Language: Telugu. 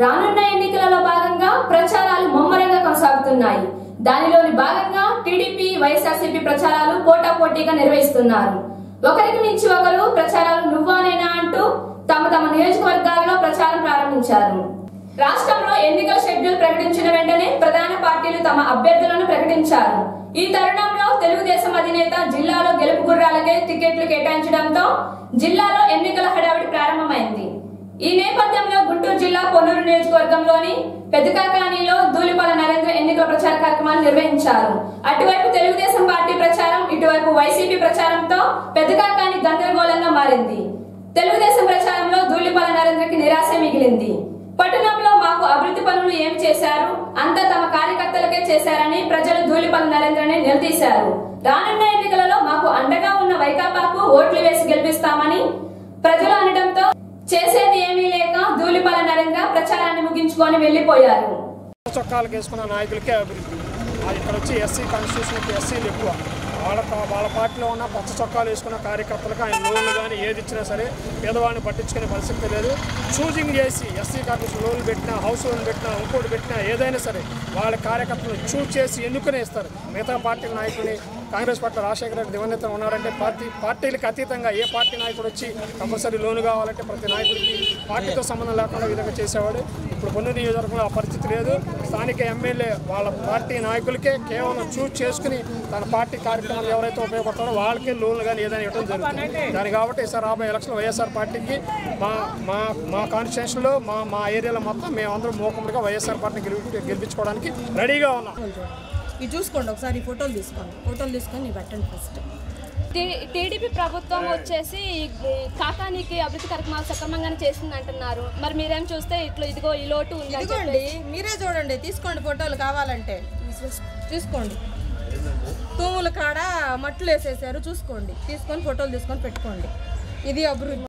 రానున్న ఎన్నికలలో భాగంగా ప్రచారాలు ముమ్మరంగా కొనసాగుతున్నాయి. దానిలోని భాగంగా టీడీపీ వైఎస్ఆర్సీపీ ప్రచారాలు పోటాపోటీగా నిర్వహిస్తున్నారు. ఒకరికి మించి ఒకరు ప్రచారాలు నువ్వానేనా అంటూ తమ తమ నియోజకవర్గాలలో ప్రచారం ప్రారంభించారు. రాష్ట్రంలో ఎన్నికల షెడ్యూల్ ప్రకటించిన వెంటనే ప్రధాన పార్టీలు తమ అభ్యర్థులను ప్రకటించారు. ఈ తరుణంలో తెలుగుదేశం అధినేత జిల్లాలో గెలుపు గుర్రాలకే టికెట్లు కేటాయించడంతో జిల్లాలో ఎన్నికల హడావిడి ప్రారంభం ఈ నేపథ్యంలో గుంటూరు జిల్లా పొన్నూరు నియోజకవర్గంలోని పెద్దకాకానీలో ధూళిపాల నరేంద్ర ఎన్నికల ప్రచార కార్యక్రమాలు నిర్వహించారు. అటువైపు తెలుగుదేశం పార్టీ ప్రచారం ఇటువైపు వైసీపీ ప్రచారంతో పెద్దకాకాని గందరగోళంగా మారింది. తెలుగుదేశం ప్రచారంలో ధూళిపాల నరేంద్రకి నిరాశ మిగిలింది. పట్టణంలో మాకు అభివృద్ధి పనులు ఏం చేశారు? అంతా తమ కార్యకర్తలకే చేశారని ప్రజలు ధూళిపాల నరేంద్రని నిలదీశారు. రానున్న ఎన్నికలలో మాకు అండగా ఉన్న వైకాపాకు ఓట్లు వేసి గెలిపిస్తామని ప్రజలు అనడంతో చేసే ఏమీ ధూళిపాల నరేంద్ర ప్రచారాన్ని ముగించుకొని వెళ్ళిపోయారు చొక్కాలు వేసుకున్న నాయకులకే అభివృద్ధి. అది ఇక్కడ వచ్చి ఎస్సీ కాన్స్టిట్యూషన్కి ఎస్సీలు ఎక్కువ. వాళ్ళ పా- వాళ్ళ పార్టీలో ఉన్న పచ్చ చొక్కాలు వేసుకున్న కార్యకర్తలకు ఆయన లోన్లు కానీ ఏది ఇచ్చినా సరే పేదవాడిని పట్టించుకునే పరిస్థితి లేదు. చూజింగ్ చేసి ఎస్సీ కార్మికులు లోన్లు పెట్టినా హౌస్ లోన్ పెట్టినా ఇంకోటి పెట్టినా ఏదైనా సరే వాళ్ళ కార్యకర్తలు చూజ్ చేసి ఎన్నుకునే ఇస్తారు. మిగతా పార్టీల నాయకుల్ని కాంగ్రెస్ పార్టీ రాజశేఖర రెడ్డి దివంగత ఉన్నారంటే పార్టీ పార్టీలకు అతీతంగా ఏ పార్టీ నాయకుడు వచ్చి కంపల్సరీ లోన్ కావాలంటే ప్రతి నాయకుడికి పార్టీతో సంబంధం లేకుండా విధంగా చేసేవాడు. ఇప్పుడు పొన్ను నియోజకవర్గంలో ఆ పరిస్థితి లేదు. స్థానిక ఎమ్మెల్యే వాళ్ళ పార్టీ నాయకులకే కేవలం చూస్ చేసుకుని తన పార్టీ కార్యక్రమాలు ఎవరైతే ఉపయోగపడతారో వాళ్ళకే లోన్లు కానీ ఏదైనా ఇవ్వడం జరుగుతుంది. దాని కాబట్టి ఈసారి రాబోయే ఎలక్షన్ వైఎస్ఆర్ పార్టీకి మా మా మా కాన్స్టిట్యూషన్లో మా మా ఏరియాలో మొత్తం మేమందరం మూకముడిగా వైఎస్ఆర్ పార్టీని గెలిపి గెలిపించుకోవడానికి రెడీగా ఉన్నాం. ఇది చూసుకోండి ఒకసారి ఈ ఫోటోలు తీసుకోండి. ఫోటోలు తీసుకొని పెట్టండి ఫస్ట్. టీడీపీ ప్రభుత్వం వచ్చేసి ఈ కాకానికి అభివృద్ధి కార్యక్రమాలు సక్రమంగానే చేసింది అంటున్నారు మరి మీరేం చూస్తే ఇట్లా ఇదిగో ఈ లోటు ఉంది ఇదిగోండి మీరే చూడండి తీసుకోండి ఫోటోలు కావాలంటే. చూసుకోండి. తూముల కాడ మట్లు వేసేసారు చూసుకోండి. తీసుకొని ఫోటోలు తీసుకొని పెట్టుకోండి. ఇది అభివృద్ధి.